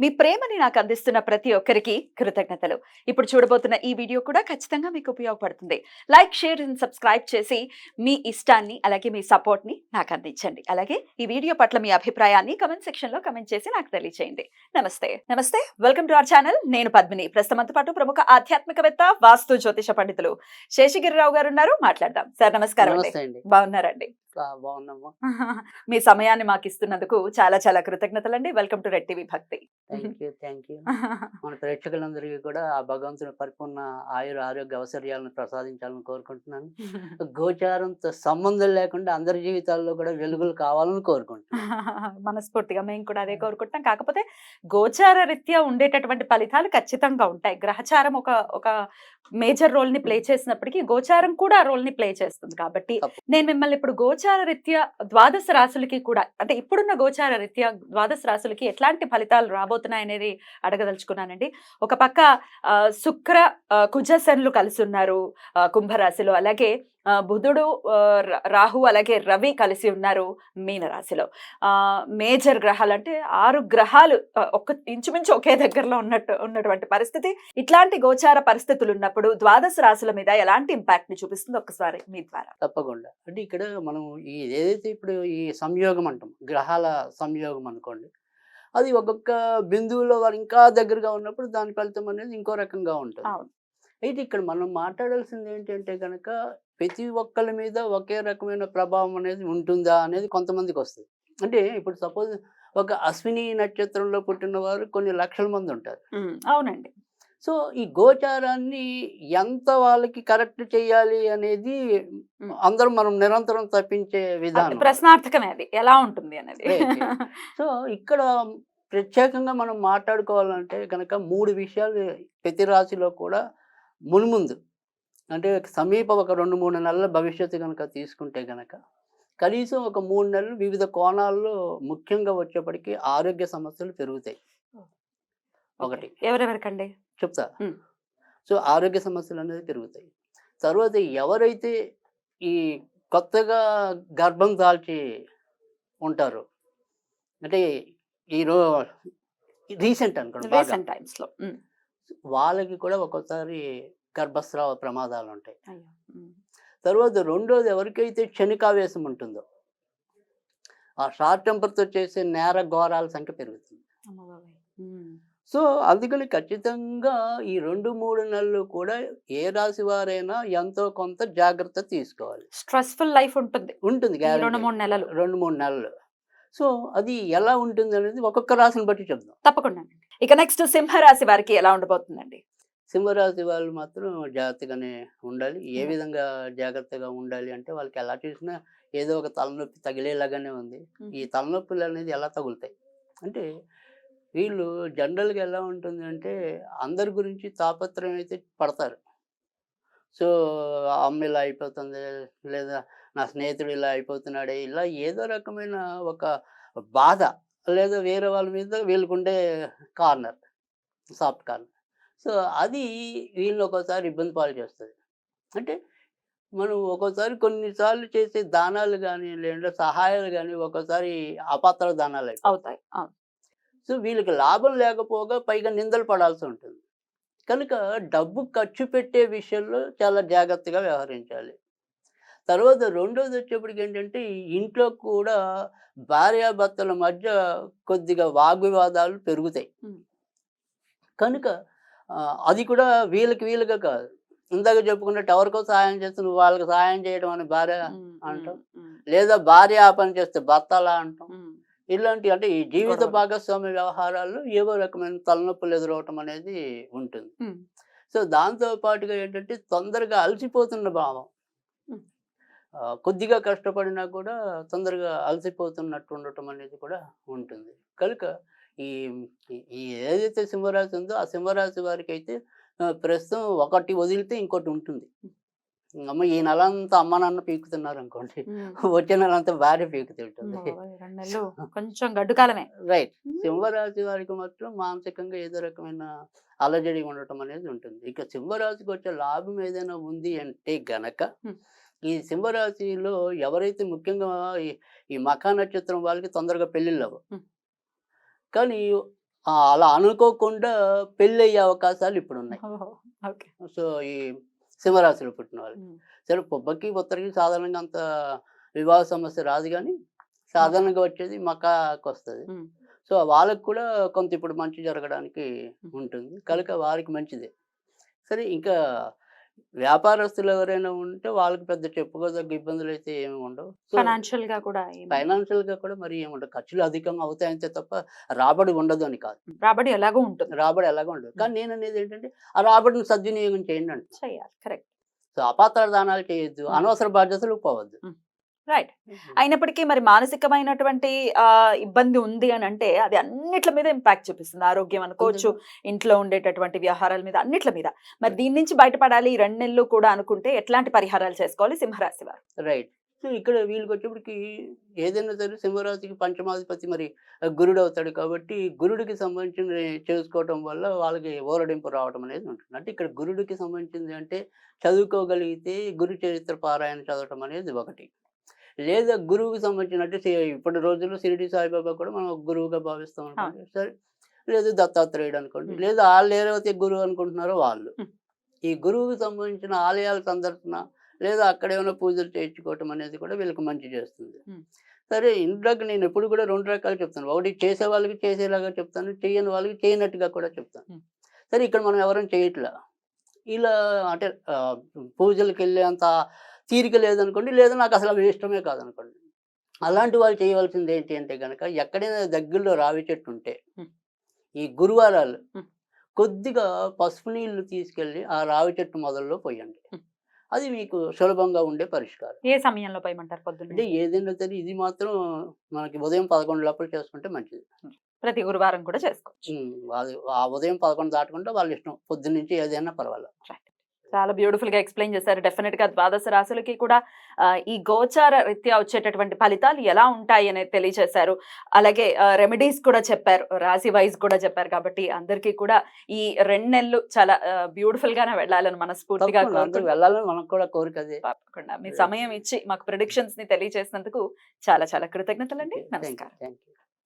మీ ప్రేమని నాకు అందిస్తున్న ప్రతి ఒక్కరికి కృతజ్ఞతలు. ఇప్పుడు చూడబోతున్న ఈ వీడియో కూడా ఖచ్చితంగా మీకు ఉపయోగపడుతుంది. లైక్ షేర్ అండ్ సబ్స్క్రైబ్ చేసి మీ ఇష్టాన్ని అలాగే మీ సపోర్ట్ని నాకు అందించండి. అలాగే ఈ వీడియో పట్ల మీ అభిప్రాయాన్ని కమెంట్ సెక్షన్లో కమెంట్ చేసి నాకు తెలియజేయండి నమస్తే. నమస్తే. Welcome to our channel. నేను పద్మిని. ప్రస్తుతంతో పాటు ప్రముఖ ఆధ్యాత్మికవేత్త వాస్తు జ్యోతిష పండితులు శేషగిరిరావు గారు ఉన్నారు. మాట్లాడదాం. సార్ నమస్కారం అండి. అండి. బాగున్నారండి? ఆ, బాగున్నామ్మా మీ సమయాన్ని మాకు ఇస్తున్నందుకు చాలా చాలా కృతజ్ఞతలండి. Welcome to red TV Bhakti. Thank you thank you. మన ప్రేక్షకులందరికీ కూడా ఆ భగవంతుని పరిపూర్ణ ఆయుర ఆరోగ్య అవసర్యాలను ప్రసాదించాలని కోరుకుంటున్నాను. గోచారంతో సంబంధం లేకుండా అందరి జీవితాల్లో కూడా వెలుగులు కావాలని కోరుకుంటున్నాను. మనస్ఫూర్తిగా మేము కూడా అదే కోరుకుంటున్నాం. కాకపోతే గోచార రీత్యా ఉండేటటువంటి ఫలితాలు ఖచ్చితంగా ఉంటాయి. గ్రహచారం ఒక ఒక మేజర్ రోల్ని ప్లే చేసినప్పటికీ గోచారం కూడా ఆ రోల్ని ప్లే చేస్తుంది కాబట్టి. నేను మిమ్మల్ని ఇప్పుడు గోచార రీత్యా ద్వాదశ రాశులకి కూడా అంటే ఇప్పుడున్న గోచార రీత్యా ద్వాదశ రాశులకి ఎట్లాంటి ఫలితాలు రాబోతున్నాయి అనేది అడగదలుచుకున్నానండి. ఒక పక్క ఆ, శుక్ర కుజశనులు కలిసి ఉన్నారు కుంభరాశిలో. అలాగే బుధుడు రాహు అలాగే రవి కలిసి ఉన్నారు మీనరాశిలో. మేజర్ గ్రహాలు అంటే ఆరు గ్రహాలు ఒక ఒక్క ఇంచుమించు ఒకే దగ్గరలో ఉన్నట్టు ఉన్నటువంటి పరిస్థితి. ఇట్లాంటి గోచార పరిస్థితులు ఉన్నప్పుడు ద్వాదశ రాశుల మీద ఎలాంటి ఇంపాక్ట్ని చూపిస్తుంది? ఒక్కసారి మీ ద్వారా. తప్పకుండా. అంటే ఇక్కడ మనం ఈ ఏదైతే ఇప్పుడు ఈ సంయోగం అంటాం గ్రహాల సంయోగం అనుకోండి అది ఒక్కొక్క బిందువులో వారు ఇంకా దగ్గరగా ఉన్నప్పుడు దాని ఫలితం అనేది ఇంకో రకంగా ఉంటుంది. అయితే ఇక్కడ మనం మాట్లాడాల్సింది ఏంటంటే కనుక ప్రతి ఒక్కరి మీద ఒకే రకమైన ప్రభావం అనేది ఉంటుందా అనేది కొంతమందికి వస్తుంది. అంటే ఇప్పుడు సపోజ్ ఒక అశ్విని నక్షత్రంలో పుట్టిన వారు కొన్ని లక్షల మంది ఉంటారు. అవునండి. సో ఈ గోచారాన్ని ఎంత వాళ్ళకి కరెక్ట్ చేయాలి అనేది. అందరం మనం నిరంతరం తప్పించే విధానం. ప్రశ్నార్థకమే అది. ఎలా ఉంటుంది అనేది. సో ఇక్కడ ప్రత్యేకంగా మనం మాట్లాడుకోవాలంటే కనుక మూడు విషయాలు ప్రతి రాశిలో కూడా మున్ముందు. అంటే సమీప ఒక రెండు మూడు నెలల భవిష్యత్తు కనుక తీసుకుంటే కనుక కనీసం ఒక మూడు నెలలు వివిధ కోణాల్లో ముఖ్యంగా వచ్చేప్పటికి ఆరోగ్య సమస్యలు పెరుగుతాయి. ఒకటి. ఎవరెవరికండి? చెప్తా. సో ఆరోగ్య సమస్యలు అనేది పెరుగుతాయి. తర్వాత ఎవరైతే ఈ కొత్తగా గర్భం దాల్చి ఉంటారో అంటే ఈ రో రీసెంట్ అనుకోండి రీసెంట్ టైమ్స్లో ఉమ్, వాళ్ళకి కూడా ఒక్కోసారి గర్భస్రావ ప్రమాదాలు ఉంటాయి తర్వాత రెండోది ఎవరికైతే క్షణికావేశం ఉంటుందో ఆ షార్ట్ టెంపర్తో చేసే నేర ఘోరాల సంఖ్య పెరుగుతుంది. సో అందుకని ఖచ్చితంగా ఈ రెండు మూడు నెలలు కూడా ఏ రాశి వారైనా ఎంతో కొంత జాగ్రత్త తీసుకోవాలి. స్ట్రెస్ఫుల్ లైఫ్ ఉంటుంది. ఉంటుంది రెండు. మూడు నెలలు. రెండు మూడు నెలలు. సో అది ఎలా ఉంటుంది అనేది ఒక్కొక్క రాశిని బట్టి చెప్దాం. తప్పకుండా ఇక నెక్స్ట్ సింహరాశి వారికి ఎలా ఉండబోతుందండి? సింహరాశి వాళ్ళు మాత్రం జాగ్రత్తగానే ఉండాలి. ఏ. విధంగా జాగ్రత్తగా ఉండాలి అంటే వాళ్ళకి ఎలా చూసినా ఏదో ఒక తలనొప్పి తగిలేలాగానే ఉంది. ఈ తలనొప్పులు అనేది ఎలా తగులుతాయి? అంటే వీళ్ళు జనరల్గా ఎలా ఉంటుంది అంటే అందరి గురించి తాపత్రయం అయితే పడతారు. సో అమ్మ ఇలా అయిపోతుంది లేదా నా స్నేహితుడు ఇలా అయిపోతున్నాడే ఇలా ఏదో రకమైన ఒక బాధ లేదా వేరే వాళ్ళ మీద వీళ్ళకుండే కార్నర్ సాఫ్ట్ కార్నర్. సో అది వీళ్ళని ఒక్కోసారి ఇబ్బంది పాలు చేస్తుంది. అంటే మనం ఒక్కోసారి కొన్నిసార్లు చేసే దానాలు కానీ లేదంటే సహాయాలు కానీ ఒక్కోసారి అపాత్ర దానాలు అయిపోతాయి. అవుతాయి. సో వీళ్ళకి లాభం లేకపోగా పైగా నిందలు పడాల్సి ఉంటుంది. కనుక డబ్బు ఖర్చు పెట్టే విషయంలో చాలా జాగ్రత్తగా వ్యవహరించాలి. తర్వాత రెండోది వచ్చేప్పటికి ఏంటంటే ఇంట్లో కూడా భార్యాభర్తల మధ్య కొద్దిగా వాగ్వివాదాలు పెరుగుతాయి. కనుక అది కూడా వీళ్ళకి వీలుగా కాదు. ఇందాక చెప్పుకున్నట్టు ఎవరికో సహాయం చేస్తే నువ్వు వాళ్ళకి సహాయం చేయడం అని భార్య అంటాం. లేదా భార్య ఆ పని చేస్తే భర్త అలా అంటాం ఇలాంటి అంటే ఈ జీవిత గొడవలు. భాగస్వామ్య వ్యవహారాల్లో ఏవో రకమైన తలనొప్పులు ఎదురవటం అనేది ఉంటుంది. సో దాంతో పాటుగా ఏంటంటే తొందరగా అలసిపోతున్న భావం. కొద్దిగా కష్టపడినా కూడా తొందరగా అలసిపోతున్నట్టు ఉండటం అనేది కూడా ఉంటుంది. కనుక ఈ ఈ- ఏదైతే సింహరాశి ఉందో ఆ సింహరాశి వారికి అయితే ప్రస్తుతం ఒకటి వదిలితే ఇంకోటి ఉంటుంది. అమ్మ ఈ నెల అంతా అమ్మ నాన్న పీకుతున్నారు అనుకోండి. వచ్చే నెల అంతా భార్య పీకుతుంటుంది కొంచెం గడ్డు కాలమే రైట్. సింహరాశి వారికి మాత్రం మానసికంగా ఏదో రకమైన అలజడి ఉండటం అనేది ఉంటుంది ఇక సింహరాశికి వచ్చే లాభం ఏదైనా ఉంది అంటే గనక. ఈ సింహరాశిలో ఎవరైతే ముఖ్యంగా ఈ మఖా నక్షత్రం వాళ్ళకి తొందరగా పెళ్ళిళ్ళు అవ్వవు. కానీ అలా అనుకోకుండా పెళ్ళి అయ్యే అవకాశాలు ఇప్పుడు ఉన్నాయి సో ఈ సింహరాశిలో పుట్టిన వాళ్ళకి సరే పొబ్బకి ఉత్తరకి సాధారణంగా అంత వివాహ సమస్య రాదు కానీ సాధారణంగా వచ్చేది మకాకు వస్తుంది. సో వాళ్ళకి కూడా కొంత ఇప్పుడు మంచి జరగడానికి ఉంటుంది. కనుక వారికి మంచిదే. సరే ఇంకా వ్యాపారస్తులు ఎవరైనా ఉంటే వాళ్ళకి పెద్ద చెప్పుకోదగ్గ ఇబ్బందులు అయితే ఏమి ఉండవు. ఫైనాన్షియల్గా కూడా ఫైనాన్షియల్గా కూడా మరి ఏమి ఉండదు ఖర్చులు అధికంగా అవుతాయంతే తప్ప రాబడి ఉండదు అని కాదు. రాబడి ఎలాగో ఉంటుంది. రాబడి ఎలాగ ఉండదు. కానీ నేను అనేది ఏంటంటే ఆ రాబడిని సద్వినియోగం చేయండి అంట చెయ్యాలి కరెక్ట్. సో అపాత్ర దానాలు చేయొద్దు. అనవసర బాధ్యతలు పోవద్దు. రైట్ అయినప్పటికీ మరి మానసికమైనటువంటి ఇబ్బంది ఉంది అని అంటే అది అన్నిట్ల మీద ఇంపాక్ట్ చూపిస్తుంది. ఆరోగ్యం అనుకోవచ్చు ఇంట్లో ఉండేటటువంటి వ్యవహారాల మీద అన్నిట్ల మీద. మరి దీని నుంచి బయటపడాలి ఈ రెండు నెలలు కూడా అనుకుంటే ఎట్లాంటి పరిహారాలు చేసుకోవాలి సింహరాశి వారు? రైట్ సో ఇక్కడ వీళ్ళకి వచ్చేప్పటికి ఏదైనా సరే సింహరాశికి పంచమాధిపతి మరి గురుడు అవుతాడు కాబట్టి గురుడికి సంబంధించిన చేసుకోవటం వల్ల వాళ్ళకి ఓరడింపు రావడం అనేది ఉంటుంది. అంటే ఇక్కడ గురుడికి సంబంధించింది అంటే చదువుకోగలిగితే గురు చరిత్ర పారాయణ చదవటం అనేది ఒకటి. లేదా గురువుకి సంబంధించిన అంటే సి- ఇప్పటి రోజుల్లో షిరిడి సాయిబాబా కూడా మనం గురువుగా భావిస్తాం అనుకోండి. సరే. లేదు దత్తాత్రేయుడు అనుకోండి. లేదా వాళ్ళు ఏదైతే గురువు అనుకుంటున్నారో వాళ్ళు. ఈ గురువుకి సంబంధించిన ఆలయాల సందర్శన లేదా అక్కడ ఏమైనా పూజలు చేయించుకోవటం అనేది కూడా వీళ్ళకి మంచి చేస్తుంది. సరే ఇందాక నేను ఎప్పుడు కూడా రెండు రకాలు చెప్తాను. ఒకటి చేసే వాళ్ళకి చేసేలాగా చెప్తాను చేయని వాళ్ళకి చేయనట్టుగా కూడా చెప్తాను. సరే ఇక్కడ మనం ఎవరైనా చేయట్లా? ఇలా అంటే పూజలకు వెళ్ళేంత తీరిక లేదనుకోండి లేదా నాకు అసలు అవి ఇష్టమే కాదనుకోండి. అలాంటి వాళ్ళు చేయవలసింది ఏంటి అంటే కనుక ఎక్కడైనా దగ్గరలో రావి చెట్టు ఉంటే. ఈ గురువారాలు. కొద్దిగా పసుపు నీళ్ళు తీసుకెళ్ళి ఆ రావి చెట్టు మొదల్లో పోయండి. అది మీకు సులభంగా ఉండే పరిష్కారం. ఏ సమయంలో పోయమంటారు అంటే పొద్దున్నే ఏదైనా సరే ఇది మాత్రం మనకి ఉదయం పదకొండు లోపల చేసుకుంటే మంచిది. ప్రతి గురువారం కూడా చేసుకోవచ్చు. ఆ ఉదయం పదకొండు దాటుకుంటే వాళ్ళ ఇష్టం పొద్దున్న నుంచి ఏదైనా పర్వాలేదు. చాలా బ్యూటిఫుల్గా ఎక్స్ప్లెయిన్ చేశారు. డెఫినెట్గా ద్వాదశ రాశులకి కూడా ఈ గోచార రీత్యా వచ్చేటటువంటి ఫలితాలు ఎలా ఉంటాయి అనేది తెలియజేశారు. అలాగే రెమెడీస్ కూడా చెప్పారు రాశి వైజ్ కూడా చెప్పారు కాబట్టి అందరికీ కూడా ఈ రెండు నెలలు చాలా బ్యూటిఫుల్ గానే వెళ్ళాలని మనస్ఫూర్తిగా వెళ్ళాలని మనకు కూడా కోరిక తప్పకుండా. మీ సమయం ఇచ్చి మాకు ప్రిడిక్షన్స్ని తెలియజేసినందుకు చాలా చాలా కృతజ్ఞతలండి. థ్యాంక్ నమస్కారం.